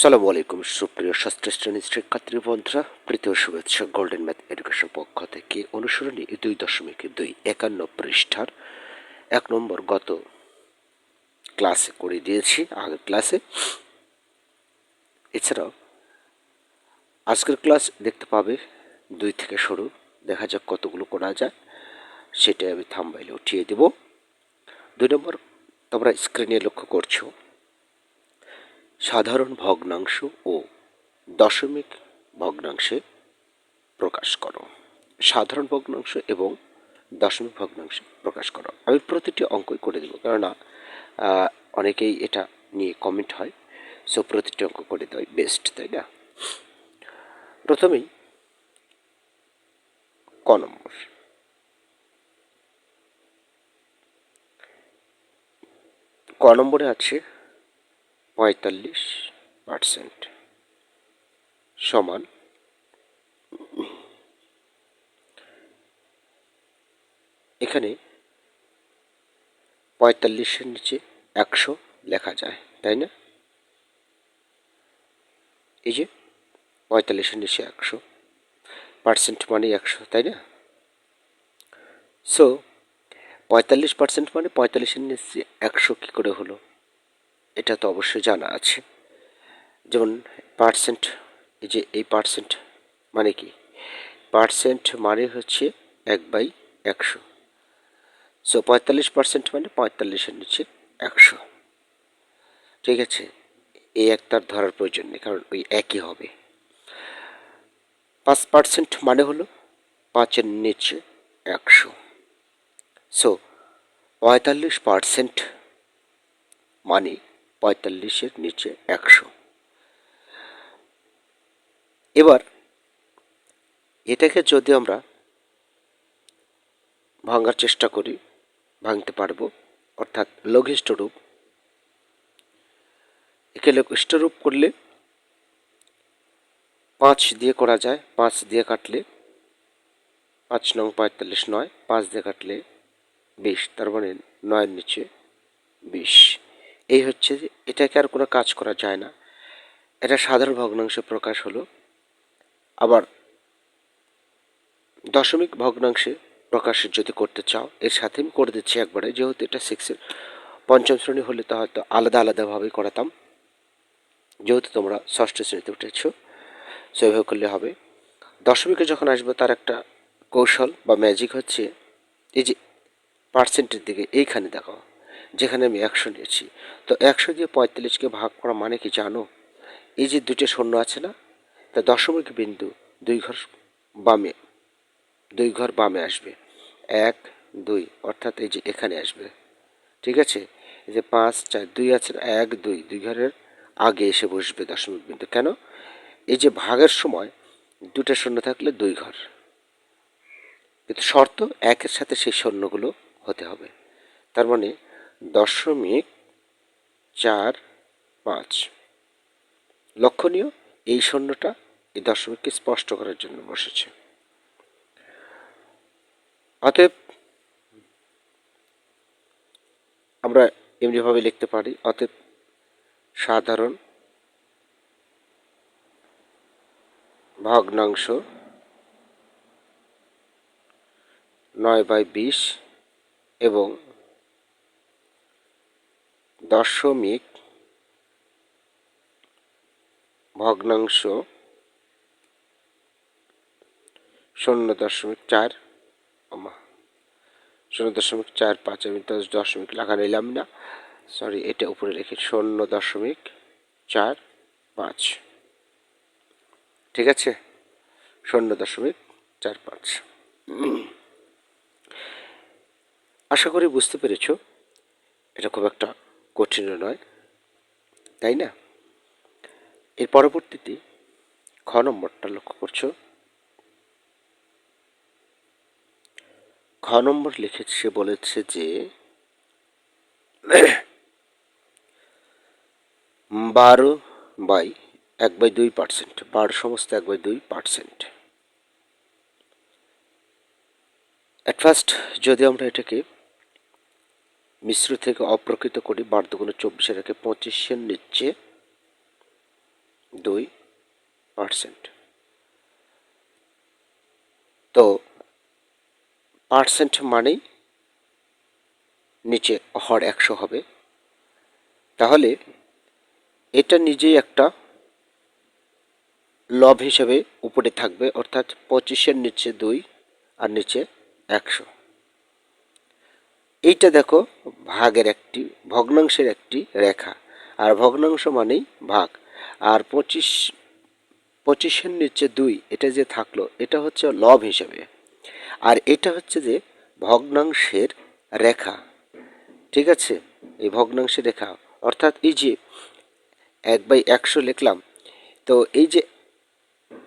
সালামু আলাইকুম, সুপ্রিয় শাস্ত্র শ্রেণির শিক্ষার্থী বন্ধুরা শুভেচ্ছা গোল্ডেন ম্যাথ এডুকেশন পক্ষ থেকে অনুসরণী দুই দশমিক দুই একান্ন পৃষ্ঠার এক নম্বর গত ক্লাসে করে দিয়েছি, আগের ক্লাসে। এছাড়াও আজকের ক্লাস দেখতে পাবে দুই থেকে শুরু, দেখা যাক কতগুলো করা যায়, সেটাই আমি থাম্বাইলে উঠিয়ে দেব। দুই নম্বর তোমরা স্ক্রিনে লক্ষ্য করছ। সাধারণ ভগ্নাংশ ও দশমিক ভগ্নাংশে প্রকাশ করো। সাধারণ ভগ্নাংশ এবং দশমিক ভগ্নাংশে প্রকাশ করো। আমি প্রতিটি অঙ্কই করে দেবো, কেননা অনেকেই এটা নিয়ে কমেন্ট হয় সো প্রতিটি অঙ্ক করে দেওয়াই বেস্ট তাই না? প্রথমেই ক নম্বর। ক নম্বরে আছে পঁয়তাল্লিশ পার্সেন্ট সমান। এখানে পঁয়তাল্লিশের নিচে একশো লেখা যায়, তাই না? এই যে পঁয়তাল্লিশের নিচে একশো পার্সেন্ট মানে একশো, তাই না? সো পঁয়তাল্লিশ পার্সেন্ট মানে পঁয়তাল্লিশের নিচে একশো কী করে হলো? এটা তো অবশ্যই জানা আছে। যেমন পার্সেন্ট এই যে এই পার্সেন্ট মানে কি? পার্সেন্ট মানে হচ্ছে এক বাই একশো। সো পঁয়তাল্লিশ পার্সেন্ট মানে পঁয়তাল্লিশের নিচে একশো। ঠিক আছে? এই এক তার ধরার প্রয়োজন নেই, কারণ ওই একই হবে। পাঁচ পার্সেন্ট মানে হলো পাঁচের নিচে একশো। সো পঁয়তাল্লিশ পার্সেন্ট মানে পঁয়তাল্লিশের নিচে একশো। এবার এটাকে যদি আমরা ভাঙার চেষ্টা করি, ভাঙতে পারব, অর্থাৎ লঘিষ্ঠ রূপ। একে লঘিষ্ঠ রূপ করলে পাঁচ দিয়ে করা যায়, পাঁচ দিয়ে কাটলে পাঁচ নং পঁয়তাল্লিশ নয়, পাঁচ দিয়ে কাটলে বিশ, তার মানে নয়ের নিচে বিশ। এই হচ্ছে এটাকে আর কোনো কাজ করা যায় না। এটা সাধারণ ভগ্নাংশে প্রকাশ হলো। আবার দশমিক ভগ্নাংশে প্রকাশ যদি করতে চাও, এর সাথে আমি করে দিচ্ছি একবারে। যেহেতু এটা সিক্সের পঞ্চম শ্রেণি হলে তো হয়তো আলাদা আলাদাভাবেই করাতাম। যেহেতু তোমরা ষষ্ঠ শ্রেণীতে উঠেছ সেভাবে করলে হবে। দশমিকে যখন আসবে, তার একটা কৌশল বা ম্যাজিক হচ্ছে, এই যে পার্সেন্টের দিকে, এইখানে দেখো যেখানে আমি একশো নিয়েছি। তো একশো দিয়ে পঁয়তাল্লিশকে ভাগ করা মানে কি জানো? এই যে দুটো শূন্য আছে না, তা দশমিক বিন্দু দুই ঘর বামে, দুই ঘর বামে আসবে। এক, দুই, অর্থাৎ এই যে এখানে আসবে। ঠিক আছে? এই যে পাঁচ, চার, দুই আছে এক, দুই দুই ঘরের আগে এসে বসবে দশমিক বিন্দু। কেন? এই যে ভাগের সময় দুটো শূন্য থাকলে দুই ঘর। কিন্তু শর্ত একের সাথে সেই শূন্যগুলো হতে হবে। তার মানে দশমিক চার পাঁচ। লক্ষণীয় এই শূন্যটা এই দশমিককে স্পষ্ট করার জন্য বসেছে। অতএব আমরা এমনিভাবে লিখতে পারি, অতএব সাধারণ ভগ্নাংশ নয় বাই বিশ এবং দশমিক ভগ্নাংশ শূন্য দশমিক চার শূন্য দশমিক চার পাঁচ, আমি দশ দশমিক লেখা নিলাম না। সরি এটা উপরে লিখি। শূন্য দশমিক চার পাঁচ। ঠিক আছে? শূন্য দশমিক চার পাঁচ। আশা করি বুঝতে পেরেছ। এটা খুব একটা কঠিন নয়, তাই না? এর পরবর্তীতে খ নম্বরটা লক্ষ্য করছ। খ নম্বর লিখেছে সে বলেছে যে, বারো বাই এক বাই দুই পার্সেন্ট, বারো সমস্ত এক বাই দুই পার্সেন্ট। অ্যাট ফার্স্ট যদি আমরা এটাকে মিশ্র থেকে অপ্রকৃত করি বার দুগুণে চব্বিশে রেখে পঁচিশের নিচে দুই পার্সেন্ট। তো পার্সেন্ট মানেই নিচে হর একশো হবে। তাহলে এটা নিজেই একটা লব হিসেবে উপরে থাকবে, অর্থাৎ পঁচিশের নিচে দুই আর নিচে একশো। এইটা দেখো, ভাগের একটি, ভগ্নাংশের একটি রেখা। আর ভগ্নাংশ মানেই ভাগ। আর পঁচিশ, পঁচিশের নিচে দুই, এটা যে থাকল, এটা হচ্ছে লব হিসেবে। আর এটা হচ্ছে যে ভগ্নাংশের রেখা। ঠিক আছে? এই ভগ্নাংশের রেখা। অর্থাৎ এই যে এক বাই একশো লিখলাম, তো এই যে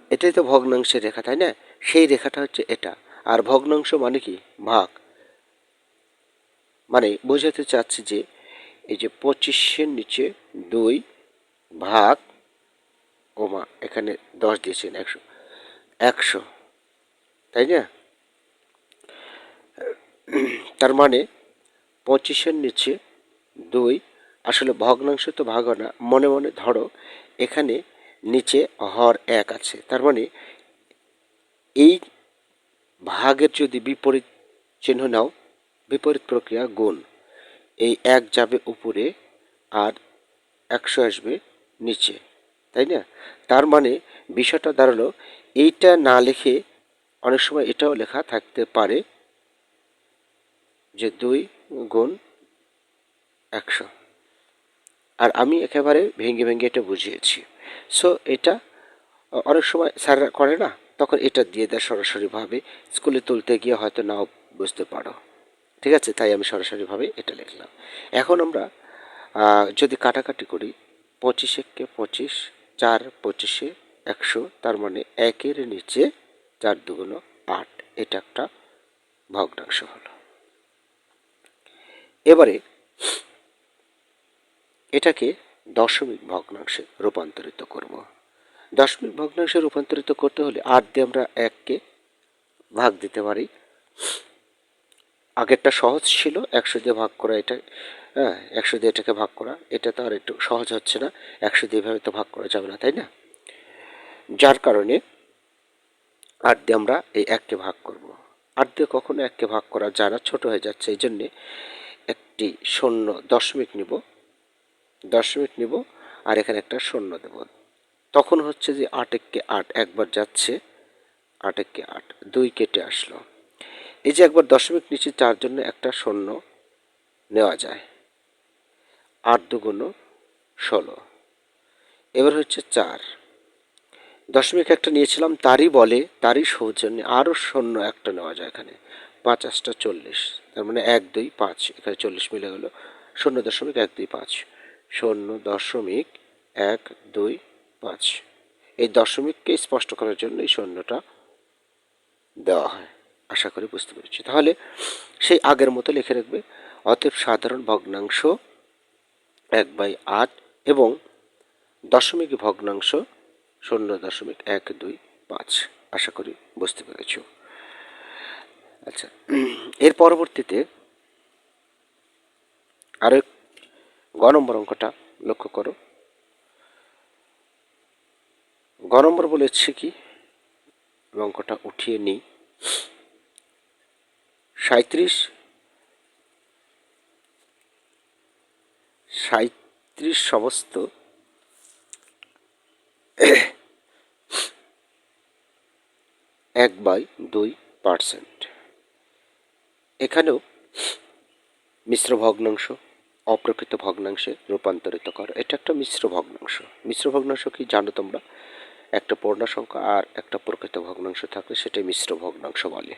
এটাই তো ভগ্নাংশের রেখা, তাই না? সেই রেখাটা হচ্ছে এটা। আর ভগ্নাংশ মানে কি? ভাগ। মানে বোঝাতে চাচ্ছি যে এই যে পঁচিশের নিচে দুই ভাগ ওমা এখানে দশ দিয়েছেন, একশো। একশো, তাই না? তার মানে পঁচিশের নিচে দুই, আসলে ভগ্নাংশ তো ভাগ না। মনে মনে ধরো, এখানে নিচে হর এক আছে। তার মানে এই ভাগের যদি বিপরীত চিহ্ন নাও বিপরীত প্রক্রিয়া গুণ। এই এক যাবে উপরে আর একশো আসবে নিচে, তাই না? তার মানে বিষয়টা দাঁড়াল, এইটা না লিখে অনেক সময় এটাও লেখা থাকতে পারে যে দুই গুণ একশো। আর আমি একেবারে ভেঙে ভেঙে এটা বুঝিয়েছি। সো এটা অনেক সময় স্যাররা করে না, তখন এটা দিয়ে দেয় সরাসরিভাবে, স্কুলে তুলতে গিয়ে হয়তো নাও বুঝতে পারো। ঠিক আছে? তাই আমি সরাসরিভাবে এটা লিখলাম। এখন আমরা যদি কাটাকাটি করি, পঁচিশ এককে পঁচিশ, চার পঁচিশে একশো, তার মানে একের নিচে চার দুগুণ আট, এটা একটা ভগ্নাংশ হলো। এবারে এটাকে দশমিক ভগ্নাংশে রূপান্তরিত করব। দশমিক ভগ্নাংশে রূপান্তরিত করতে হলে আট দিয়ে আমরা এককে ভাগ দিতে পারি। আগেরটা সহজ ছিল, একশো দিয়ে ভাগ করা এটা হ্যাঁ একশো দিয়ে এটাকে ভাগ করা, এটা তো আর একটু সহজ হচ্ছে না, একশো দিয়ে এভাবে তো ভাগ করা যাবে না, তাই না? যার কারণে আট দিয়ে আমরা এই এককে ভাগ করব। আট দিয়ে কখনো এককে ভাগ করা যায় না, ছোটো হয়ে যাচ্ছে, এই জন্যে একটি শূন্য দশমিক নিব দশমিক নিব, আর এখানে একটা শূন্য দেব। তখন হচ্ছে যে আট এককে আট একবার যাচ্ছে, আট এককে আট, দুই কেটে আসলো। এই যে একবার দশমিক নিচে চার জন্য একটা শূন্য নেওয়া যায়। আট দুগুণ ষোলো। এবার হচ্ছে চার। দশমিক একটা নিয়েছিলাম, তারই বলে, তারই সৌজন্যে আরও শূন্য একটা নেওয়া যায় এখানে। পাঁচ আটটা চল্লিশ, তার মানে এক দুই পাঁচ, এখানে চল্লিশ মিলে গেলো। শূন্য দশমিক এক দুই পাঁচ, শূন্য দশমিক এক দুই পাঁচ। এই দশমিককে স্পষ্ট করার জন্য এই শূন্যটা দেওয়া হয়। আশা করি বুঝতে পেরেছি। তাহলে সেই আগের মতো লিখে রাখবে, অতএব সাধারণ ভগ্নাংশ এক বাই আট এবং দশমিক ভগ্নাংশ শূন্য দশমিক এক দুই পাঁচ। আশা করি বুঝতে পেরেছ। আচ্ছা এর পরবর্তীতে আরও গ নম্বর অঙ্কটা লক্ষ্য করো। গ নম্বর বলেছে কি? অঙ্কটা উঠিয়ে নিই। সাঁত্রিশ সাঁত্রিশ সমস্ত। এক বাই দুই পার্সেন্ট। এখানেও মিশ্র ভগ্নাংশ, অপ্রকৃত ভগ্নাংশে রূপান্তরিত করো। এটা একটা মিশ্র ভগ্নাংশ। মিশ্র ভগ্নাংশ কি জানো তোমরা? একটা পূর্ণ সংখ্যা আর একটা প্রকৃত ভগ্নাংশ থাকলে সেটাই মিশ্র ভগ্নাংশ বলে।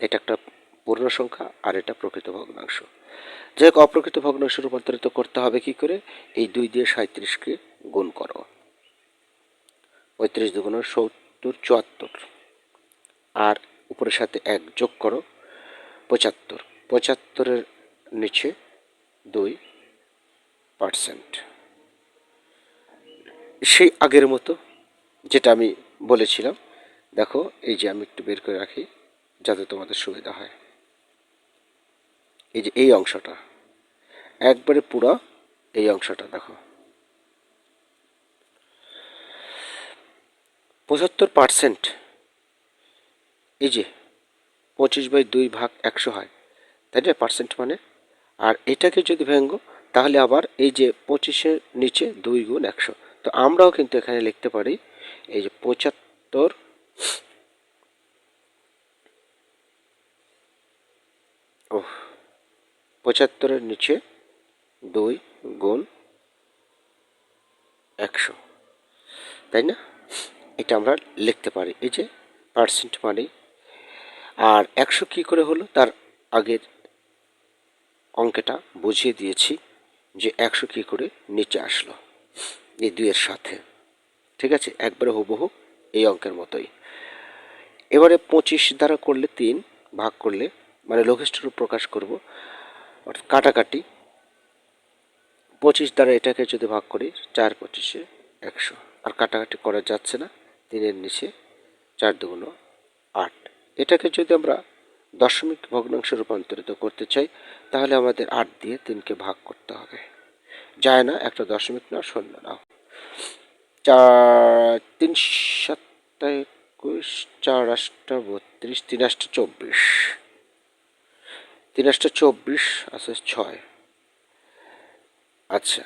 এটা একটা পূর্ণ সংখ্যা আর এটা প্রকৃত ভগ্নাংশ। যাই হোক অপ্রকৃত ভগ্নাংশ রূপান্তরিত করতে হবে কি করে? এই দুই দিয়ে সাঁত্রিশকে গুণ করো। পঁয়ত্রিশ দুগুণ সত্তর, চুয়াত্তর। আর উপরের সাথে এক যোগ করো, পঁচাত্তর। পঁচাত্তরের নিচে দুই পার্সেন্ট। সেই আগের মতো যেটা আমি বলেছিলাম, দেখো, এই যে আমি একটু বের করে রাখি যাতে তোমাদের সুবিধা হয়। এই যে এই অংশটা, একবারে পুরো এই অংশটা দেখো। পঁচাত্তর পার্সেন্ট এই যে পঁচিশ বাই দুই ভাগ একশো হয়, তাই না? পার্সেন্ট মানে? আর এটাকে যদি ভেঙ্গ, তাহলে আবার এই যে পঁচিশের নিচে দুই গুণ একশো। তো আমরাও কিন্তু এখানে লিখতে পারি, এই যে পঁচাত্তর পঁচাত্তরের নিচে দুই গুণ একশো। তাই না? এটা আমরা লিখতে পারি। এই যে পার্সেন্ট মানে আর একশো কী করে হলো? তার আগের অঙ্কেটা বুঝিয়ে দিয়েছি যে একশো কী করে নিচে আসলো এই দুইয়ের সাথে। ঠিক আছে? একবারে হুবহু এই অঙ্কের মতোই। এবারে পঁচিশ দ্বারা করলে তিন, ভাগ করলে মানে লঘিষ্ঠ রূপ প্রকাশ করব। অর্থাৎ কাটাকাটি। পঁচিশ দ্বারা এটাকে যদি ভাগ করি, চার পঁচিশে একশো। আর কাটাকাটি করা যাচ্ছে না, তিনের নিচে চার দুগুণ আট। এটাকে যদি আমরা দশমিক ভগ্নাংশে রূপান্তরিত করতে চাই, তাহলে আমাদের আট দিয়ে তিনকে ভাগ করতে হবে। যায় না, একটা দশমিক না শূন্য নাও। চার, তিন সাতটা একুশ চার, আটটা, বত্রিশ, তিন, আটটা, চব্বিশ। তিন আটটা চব্বিশ, আছে ছয়। আচ্ছা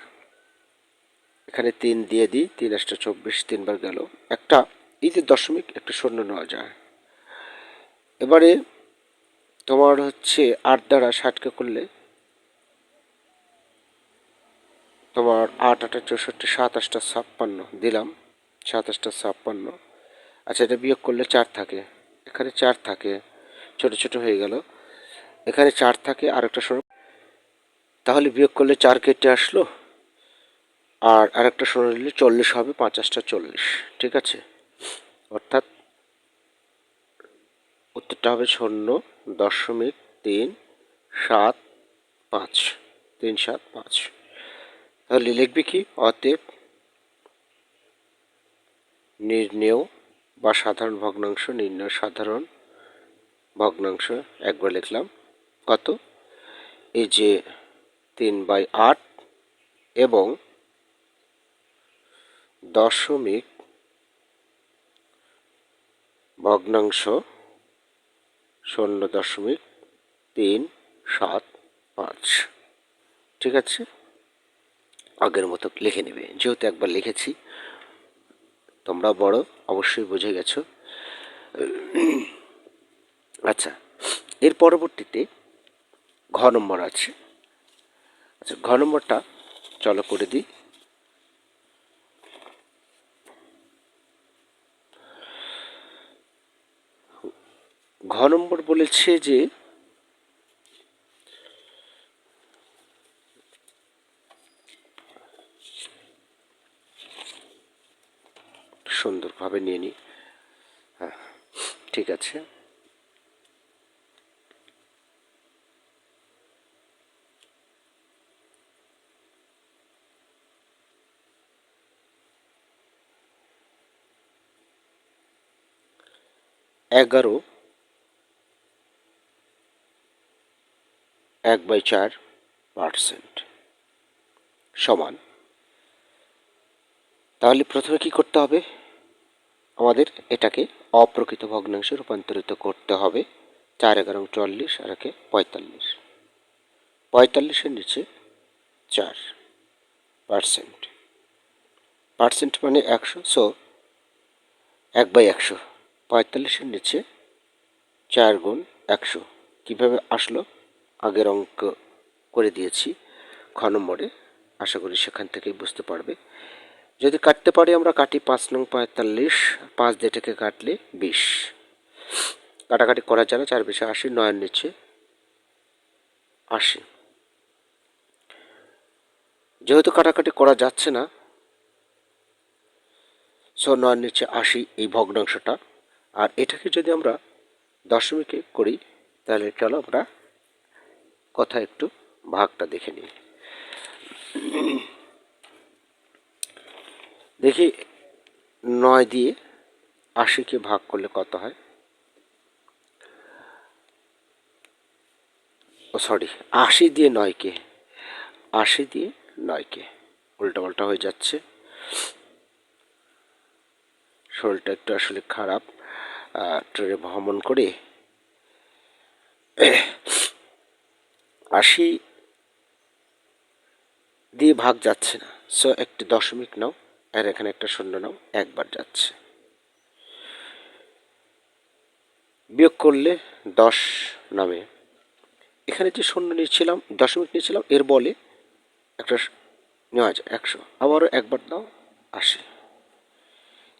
এখানে তিন দিয়ে দিই, তিন আটটা চব্বিশ, তিনবার গেল। একটা যে দশমিক, একটা শূন্য নেওয়া যায়। এবারে তোমার হচ্ছে আট দ্বারা ষাটকে করলে তোমার আট, আটা চৌষট্টি সাতাশটা ছাপ্পান্ন, দিলাম। সাতাশটা ছাপ্পান্ন। আচ্ছা এটা বিয়োগ করলে চার থাকে। এখানে চার থাকে। ছোট ছোট হয়ে গেল। এখানে চার থাকে আর একটা সরব তাহলে বিয়োগ করলে চার কেটে আসলো, আর আরেকটা শূন্য নিলে চল্লিশ হবে পাঁচাশটা চল্লিশ, ঠিক আছে? অর্থাৎ উত্তরটা হবে শূন্য, দশমিক তিন সাত পাঁচ, তিন সাত পাঁচ। তাহলে লিখবি কি? অতএব নির্ণেয় বা সাধারণ ভগ্নাংশ নির্ণয়, সাধারণ ভগ্নাংশ, একবার লিখলাম। কত? এই যে তিন বাই আট এবং দশমিক ভগ্নাংশ শূন্য দশমিক তিন সাত পাঁচ। ঠিক আছে? আগের মতো লিখে নেবে। যেহেতু একবার লিখেছি, তোমরা বড়, অবশ্যই বুঝে গেছো। আচ্ছা এর পরবর্তীতে ঘ নম্বর আছে। আচ্ছা ঘ নম্বরটা চলো করে দিই। ঘ নম্বর বলেছে যে, সুন্দরভাবে নিয়ে নিই হ্যাঁ ঠিক আছে। এগারো, এক বাই চার পার্সেন্ট সমান। তাহলে প্রথমে কি করতে হবে? আমাদের এটাকে অপ্রকৃত ভগ্নাংশে রূপান্তরিত করতে হবে। চার এগারো চল্লিশ আর একে পঁয়তাল্লিশ। পঁয়তাল্লিশের নিচে চার পার্সেন্ট। পার্সেন্ট মানে একশো সো এক বাই একশো। পঁয়তাল্লিশের নিচে চার গুণ একশো। কীভাবে আসলো? আগের অঙ্ক করে দিয়েছি। খ নম্বরে, আশা করি সেখান থেকেই বুঝতে পারবে। যদি কাটতে পারি আমরা কাটি পাঁচ নং পঁয়তাল্লিশ, পাঁচ থেকে কাটলে বিশ। কাটাকাটি করা যায় না, চার বিশে আশি, নয়ের নিচে আশি। যেহেতু কাটাকাটি করা যাচ্ছে না সো নয়ের নিচে আশি এই ভগ্নাংশটা। আর এটাকে যদি আমরা দশমিকে করি, তাহলে চলো আমরা কথা একটু ভাগটা দেখে নিই। দেখি নয় দিয়ে আশিকে ভাগ করলে কত হয়? ও সরি আশি দিয়ে নয়কে, আশি দিয়ে নয়কে উল্টা পাল্টা হয়ে যাচ্ছে। শরীরটা একটু আসলে খারাপ। ট্রেনে ভ্রমণ করে আশি দিয়ে ভাগ যাচ্ছে না। সো একটি দশমিক নাও, আর এখানে একটা শূন্য নাও, একবার যাচ্ছে। বিয়োগ করলে দশ নামে। এখানে যে শূন্য নিয়েছিলাম দশমিক নিয়েছিলাম এর বলে একটা নেওয়া যায় একশো। আবারও একবার দাও আসে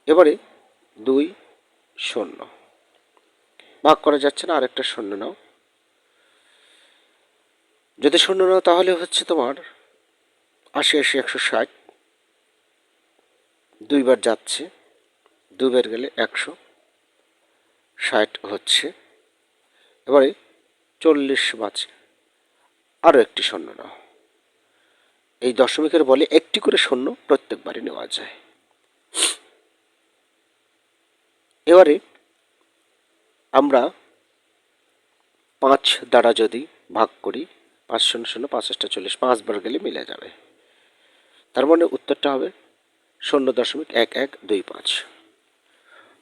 এবারে দুই শূন্য। ভাগ করা যাচ্ছে না, আরেকটা শূন্য নাও। যদি শূন্য নাও, তাহলে হচ্ছে তোমার আশি আশি, একশো ষাট। দুইবার যাচ্ছে, দুইবার গেলে একশো ষাট হচ্ছে। এবারে চল্লিশ বাজে আরও একটি শূন্য নাও। এই দশমিকের বলে একটি করে শূন্য প্রত্যেকবারই নেওয়া যায়। এবারে আমরা পাঁচ দ্বারা যদি ভাগ করি, পাঁচ শূন্য শূন্য পাঁচটা চল্লিশ পাঁচবার গেলে মিলে যাবে। তার মানে উত্তরটা হবে শূন্য দশমিক এক এক দুই পাঁচ।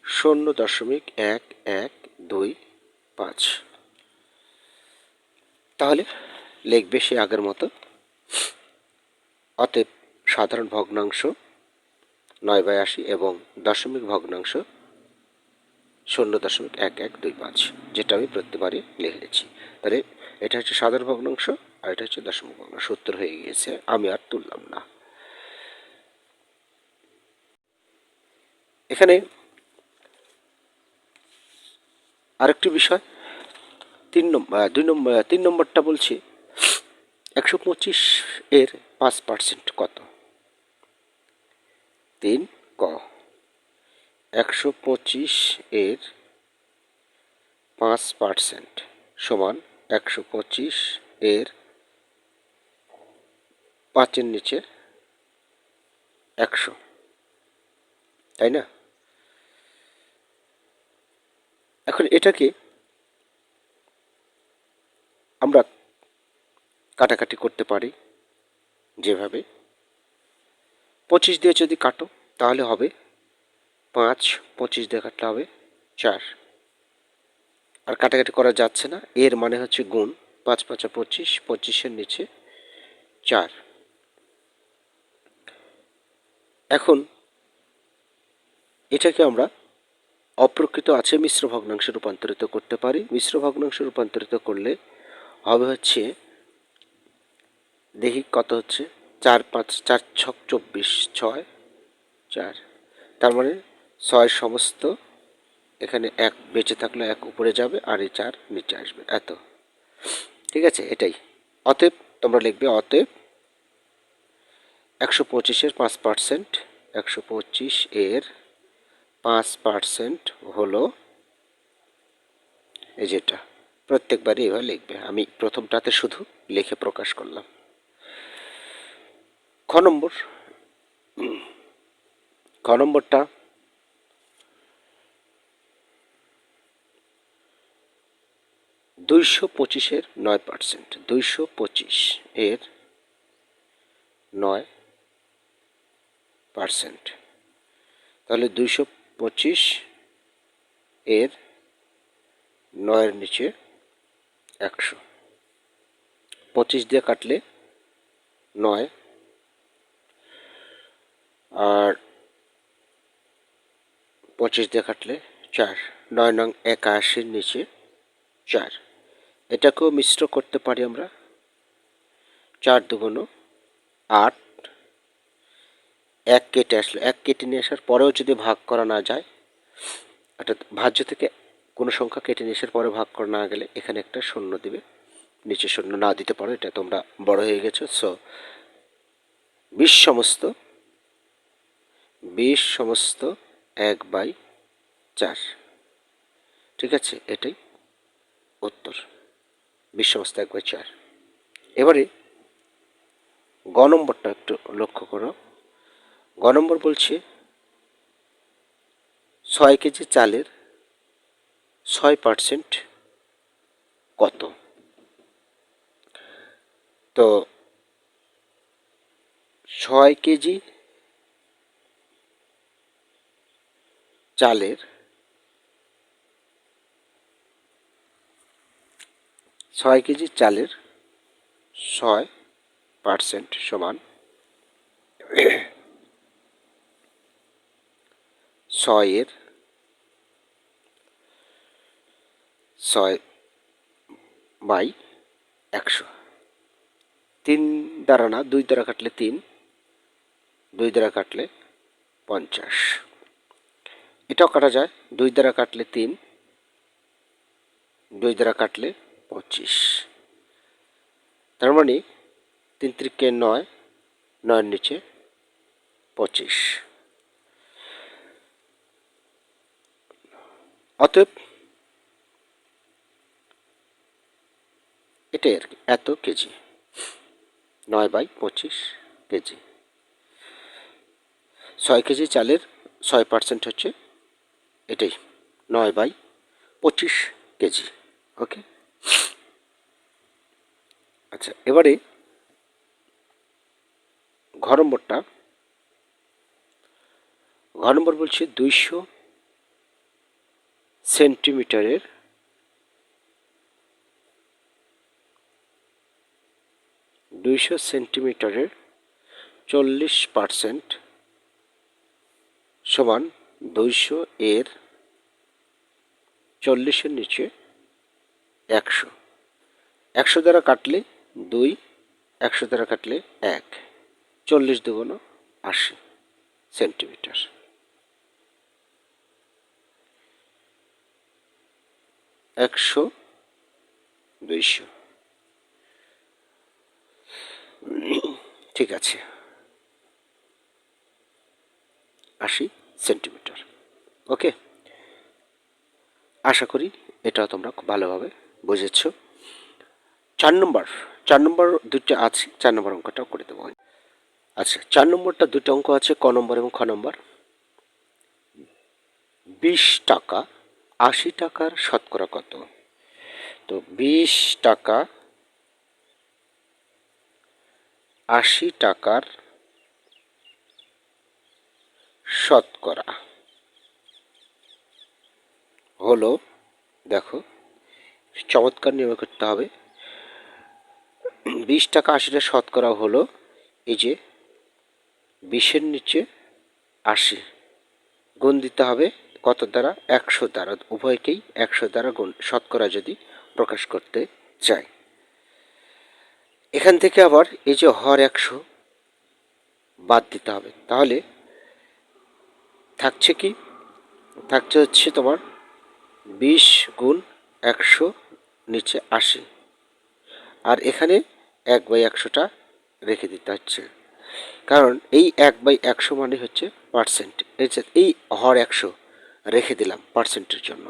শূন্য দশমিক এক এক দুই পাঁচ। তাহলে লিখবে সে আগের মতো, অতএব সাধারণ ভগ্নাংশ নয় বাই আশি এবং দশমিক ভগ্নাংশ শূন্য দশমিক এক এক দুই পাঁচ, যেটা আমি প্রত্যেকবারই লিখেছি। তাহলে এটা হচ্ছে সাধারণ ভগ্নাংশ আর এটা হচ্ছে দশমিক ভগ্নাংশ। উত্তর হয়ে গিয়েছে, আমি আর তুললাম না। এখানে আরেকটি বিষয়, তিন নম্বর দুই নম্বর তিন নম্বরটা বলছি, একশো পঁচিশ এর পাঁচ পার্সেন্ট কত? তিন ক। একশো পঁচিশ এর পাঁচ পার্সেন্ট সমান একশো পঁচিশ এর পাঁচের নিচে একশো। তাই না? এখন এটাকে আমরা কাটাকাটি করতে পারি যেভাবে। পঁচিশ দিয়ে যদি কাটো, তাহলে হবে পাঁচ, পঁচিশ কাটলে হবে, চার। আর কাটাকাটি করা যাচ্ছে না, এর মানে হচ্ছে গুণ, পাঁচ, পাঁচা, পঁচিশ, পঁচিশের নিচে চার। এখন এটাকে আমরা অপ্রকৃত আছে মিশ্র ভগ্নাংশে রূপান্তরিত করতে পারি। মিশ্র ভগ্নাংশে রূপান্তরিত করলে হবে হচ্ছে, দেখি কত হচ্ছে, চার, পাঁচ, চার, ছক, চব্বিশ, ছয়, চার। তার মানে ছয় সমস্ত, এখানে এক বেঁচে থাকলে এক উপরে যাবে আর এই চার নিচে আসবে, এত। ঠিক আছে, এটাই। অতএব, তোমরা লিখবে অতএব একশো পঁচিশের পাঁচ পার্সেন্ট, একশো পঁচিশ এর পাঁচ পার্সেন্ট হলো এই যেটা। প্রত্যেকবারই এভাবে লিখবে। আমি প্রথমটাতে শুধু লিখে প্রকাশ করলাম। খ নম্বর। খ নম্বরটা দুইশো পঁচিশের নয় পার্সেন্ট, দুইশো পঁচিশ এর নয় পার্সেন্ট। তাহলে দুইশো পঁচিশ এর নয়ের নিচে একশো। পঁচিশ দিয়ে কাটলে নয়। আর পঁচিশ দিয়ে কাটলে চার। নয় নং একাশির নিচে চার। এটাকেও মিশ্র করতে পারি আমরা। চার দুগুণ আট। এক কেটে আসলো, এক কেটে নিয়ে আসার পরেও যদি ভাগ করা না যায়, অর্থাৎ ভাজ্য থেকে কোনো সংখ্যা কেটে নিয়ে আসার পরে ভাগ করা না গেলে এখানে একটা শূন্য দিবে, নিচে শূন্য না দিতে পারো, এটা তোমরা বড় হয়ে গেছো। সো বিশ সমস্ত বিশ সমস্ত এক বাই চার। ঠিক আছে? এটাই উত্তর। বিশ সমস্ত এক চার এবারে গ নম্বরটা একটু লক্ষ্য করো। গ নম্বর বলছে, ছয় কেজি চালের ছয় পার্সেন্ট কত? তো ছয় কেজি চালের ছয় কেজি চালের ছয় পার্সেন্ট সমান ছয়ের ছয় বাই একশো। তিন দ্বারা না দুই দ্বারা কাটলে তিন, দুই দ্বারা কাটলে পঞ্চাশ। এটাও কাটা যায়, দুই দ্বারা কাটলে তিন, দুই দ্বারা কাটলে পঁচিশ। তার মানে তিন ত্রিকে নয়, নয়ের নিচে পঁচিশ। অতএব এটাই আর কি, এত কেজি। নয় বাই পঁচিশ কেজি। ছয় কেজি চালের ছয় পার্সেন্ট হচ্ছে এটাই, নয় বাই পঁচিশ কেজি। ওকে? আচ্ছা এবারে ঘর নম্বরটা। ঘর নম্বর বলছে দুইশো সেন্টিমিটারের দুইশো সেন্টিমিটারের চল্লিশ পার্সেন্ট সমান দুইশো এর চল্লিশের নিচে একশো। একশো দ্বারা কাটলে দুই, একশো দ্বারা কাটলে এক। চল্লিশ দুগুণ আশি সেন্টিমিটার। একশো দুইশো। ঠিক আছে। আশি সেন্টিমিটার। ওকে? আশা করি এটাও তোমরা ভালোভাবে বুঝেছ? চার নম্বর চার নম্বর দুটো আছে, চার নম্বর অঙ্কটাও করে দেবো আচ্ছা চার নম্বরটা দুটো অঙ্ক আছে, ক নম্বর এবং খ নম্বর। বিশ টাকা, আশি টাকার শতকরা কত? তো বিশ টাকা, আশি টাকার শতকরা। হলো, দেখো চমৎকার নিয়মে করতে হবে। বিশ টাকা আশিটা শতকরা হলো এই যে বিশের নিচে আশি। গুণ দিতে হবে কত দ্বারা? একশো দ্বারা। উভয়কেই একশো দ্বারা গুণ শতকরা যদি প্রকাশ করতে চাই। এখান থেকে আবার এই যে হর একশো বাদ দিতে হবে। তাহলে থাকছে কি? থাকছে হচ্ছে তোমার বিশ গুণ একশো নিচে আশি আর এখানে এক বাই একশোটা রেখে দিতে হচ্ছে। কারণ এই এক বাই একশো মানে হচ্ছে পার্সেন্ট। এই হর একশো রেখে দিলাম পার্সেন্টের জন্য।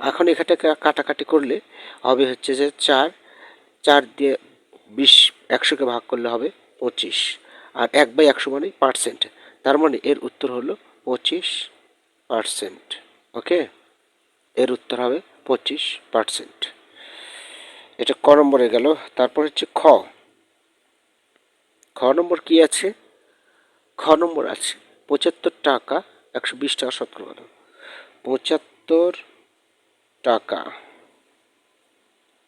এখন এখানে কাটাকাটি করলে হবে হচ্ছে যে চার চার দিয়ে বিশ, একশোকে ভাগ করলে হবে পঁচিশ। আর এক বাই একশো মানে পার্সেন্ট। তার মানে এর উত্তর হলো পঁচিশ পার্সেন্ট। ওকে? এর উত্তর হবে পঁচিশ পার্সেন্ট। এটা ক নম্বরে গেল, তারপর হচ্ছে খ। খ নম্বর কি আছে? খ নম্বর আছে, পঁচাত্তর টাকা একশো বিশ টাকা শতকরা। পঁচাত্তর টাকা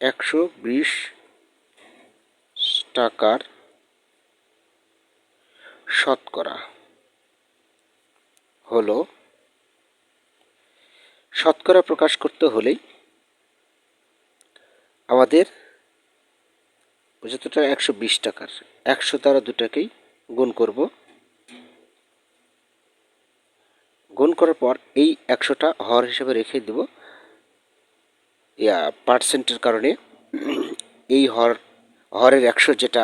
একশো বিশ টাকার শতকরা হলো, শতকরা প্রকাশ করতে হলেই আমাদের পঁচাত্তর টাকা, একশো বিশ টাকার। একশো তারা দুটাকেই গুণ করব। গুণ করার পর এই একশোটা হর হিসেবে রেখে দেব। ইয়া, পার্সেন্টের কারণে এই হর, হরের একশো যেটা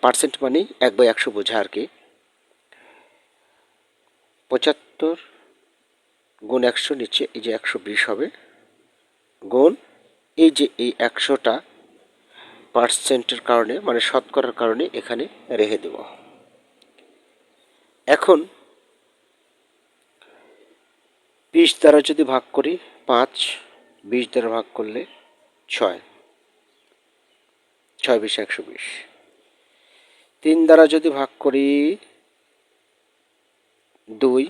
পার্সেন্ট মানে এক বাই একশো বোঝা আর কি। পঁচাত্তর গুণ একশো নিচে এই যে একশো বিশ হবে। গুণ এই যে এই একশোটা পার্সেন্টের কারণে মানে শতকরার কারণে এখানে রেখে দেব। এখন বিশ দ্বারা যদি ভাগ করি, পাঁচ, বিশ দ্বারা ভাগ করলে ছয়। ছয় বিশ একশো বিশ। তিন দ্বারা যদি ভাগ করি দুই,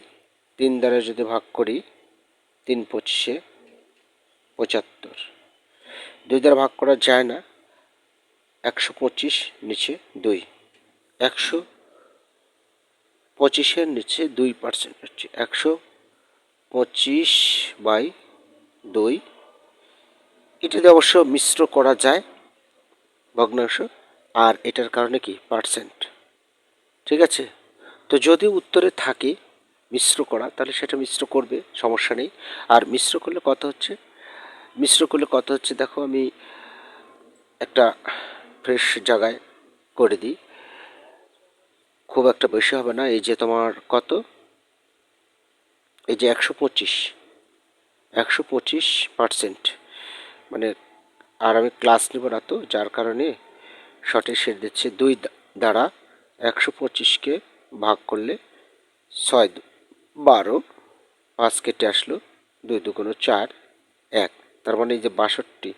তিন দ্বারা যদি ভাগ করি তিন পঁচিশে পঁচাত্তর। দুই দ্বারা ভাগ করা যায় না। একশো পঁচিশ নিচে দুই। একশো পঁচিশের নিচে দুই পার্সেন্ট হচ্ছে। একশো পঁচিশ বাই দুই। এটাতে অবশ্য মিশ্র করা যায় ভগ্নাংশ। আর এটার কারণে কি? পার্সেন্ট ঠিক আছে? তো যদি উত্তরে থাকে মিশ্র করা, তাহলে সেটা মিশ্র করবে, সমস্যা নেই। আর মিশ্র করলে কত হচ্ছে? মিশ্র করলে কত হচ্ছে, দেখো আমি একটা ফ্রেশ জায়গায় করে দিই। খুব একটা বেশি হবে না, এই যে তোমার কত? এই যে একশো পঁচিশ। একশো পঁচিশ পার্সেন্ট মানে আর আমি ক্লাস নেব না তো, যার কারণে শর্টে সেট দিচ্ছে। দুই দ্বারা একশো পঁচিশকে ভাগ করলে ছয় বারো, পাঁচ কেটে আসলো দুই দুগুণ চার, এক। তার মানে এই যে বাষট্টি,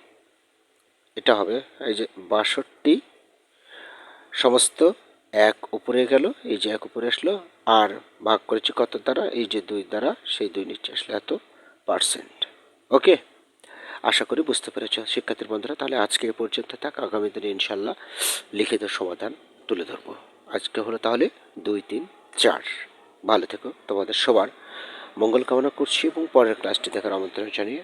এটা হবে, এই যে বাষট্টি সমস্ত এক উপরে গেল, এই যে এক উপরে আসলো, আর ভাগ করেছি কত দ্বারা? এই যে দুই দ্বারা, সেই দুই নিচে আসলো এত পার্সেন্ট। ওকে? আশা করি বুঝতে পেরেছ। শিক্ষার্থীর বন্ধুরা, তাহলে আজকে এ পর্যন্ত থাক। আগামী দিনে ইনশাল্লাহ লিখিত সমাধান তুলে ধরবো। আজকে হলো তাহলে দুই, তিন, চার। ভালো থেকো। তোমাদের সবার মঙ্গল কামনা করছি এবং পরের ক্লাসটি দেখার আমন্ত্রণ জানিয়ে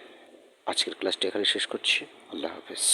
আজকের ক্লাসটি এখানে শেষ করছি। আল্লাহ হাফেজ।